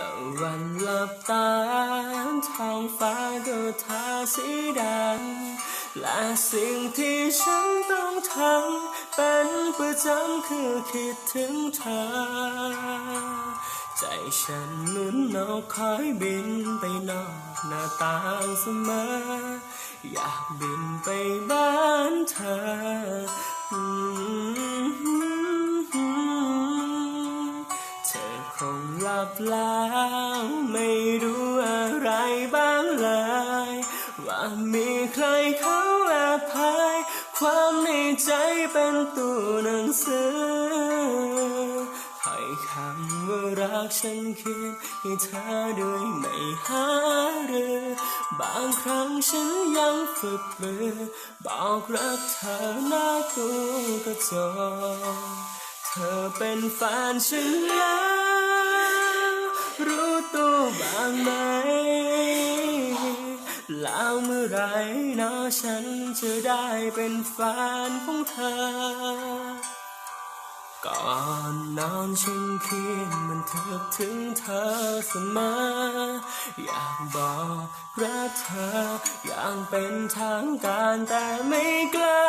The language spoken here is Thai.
ตะวันหลับตาท้องฟ้าก็ทาสีดำและสิ่งที่ฉันต้องทำเป็นประจำคือคิดถึงเธอ ใจฉันหนุนนกคอยบินไปนอกหน้าต่างเสมอ อยากบินไปบ้านเธอ หลับแล้วไม่รู้อะไรบ้างเลย ว่ามีใครเขาแอบพายความในใจเป็นตัวหนังสือให้คำว่ารักฉันเขียนให้เธอโดยไม่หาเรือบางครั้งฉันยังฝึกปือบอกรักเธอหน้าตู้กระจกเธอเป็นแฟนฉันแล้วางไหม แล้วเมื่อไหรเนาะฉันจะได้เป็นแฟนของเธอ ก่อนนอนฉันคิดมันถึกถึงเธอเสมอ อยากบอกรักเธอ อย่างเป็นทางการแต่ไม่กล้า